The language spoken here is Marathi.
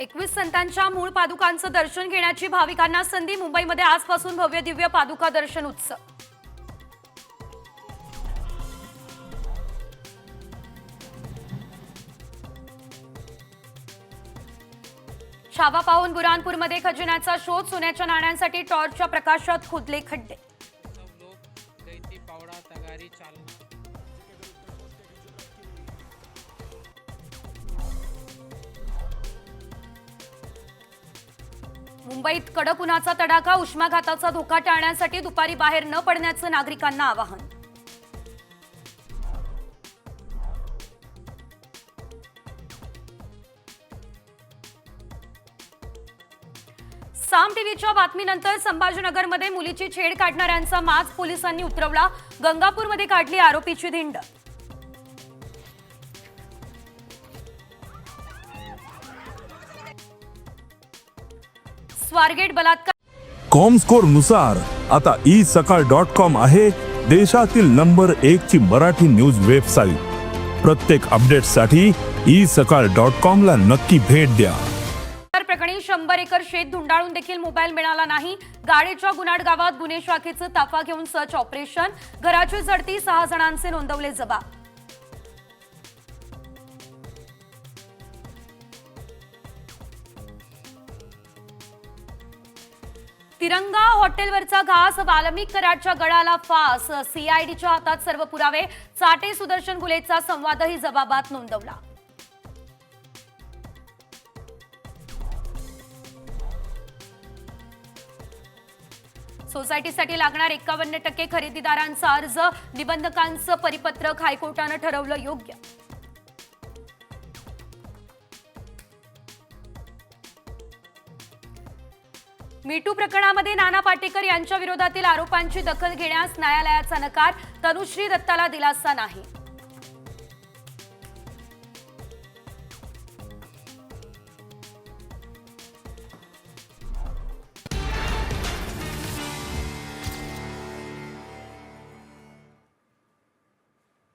एकवीस संतांच्या मूळ पादुकांचं दर्शन घेण्याची भाविकांना संधी मुंबईमध्ये आजपासून भव्य दिव्य पादुका दर्शन उत्सव. छावा पाहून बुरानपूरमध्ये खजिन्याचा शोध सोन्याच्या नाण्यांसाठी टॉर्चच्या प्रकाशात खुदले खड्डे. मुंबईत कडक उन्हाचा तडाखा उष्माघाताचा धोका टाळण्यासाठी दुपारी बाहेर न पडण्याचं नागरिकांना आवाहन. साम टीव्हीच्या बातमीनंतर संभाजीनगरमध्ये मुलीची छेड काढणाऱ्यांचा माज पोलिसांनी उतरवला. गंगापूरमध्ये काढली आरोपीची धिंड. स्वारगेट बलात्कार कॉमस्कोरनुसार आता ई सकाळ डॉट कॉम आहे देशातील नंबर एक ची मराठी न्यूज वेबसाईट. प्रत्येक अपडेटसाठी ई सकाळ डॉट कॉम ला नक्की भेट द्या. प्रकरणी शंभर एकर शेत धुंडाळून देखील मोबाईल मिळाला नाही. गाडीच्या गुन्हाड गावात गुन्हे शाखेचं ताफा घेऊन सर्च ऑपरेशन घराची झडती सहा जणांचे नोंदवले जबाब. तिरंगा हॉटेलवरचा घास वाल्मिक कराडच्या गळाला फास. सीआयडीच्या हातात सर्व पुरावे. चाटे सुदर्शन गुलेचा संवादही जबाबात नोंदवला. सोसायटीसाठी लागणार एकावन्न टक्के खरेदीदारांचा अर्ज. निबंधकांचं परिपत्रक हायकोर्टानं ठरवलं योग्य. मीटू प्रकरणामध्ये नाना पाटेकर यांच्या विरोधातील आरोपांची दखल घेण्यास न्यायालयाचा नकार तनुश्री दत्ताला दिलासा नाही.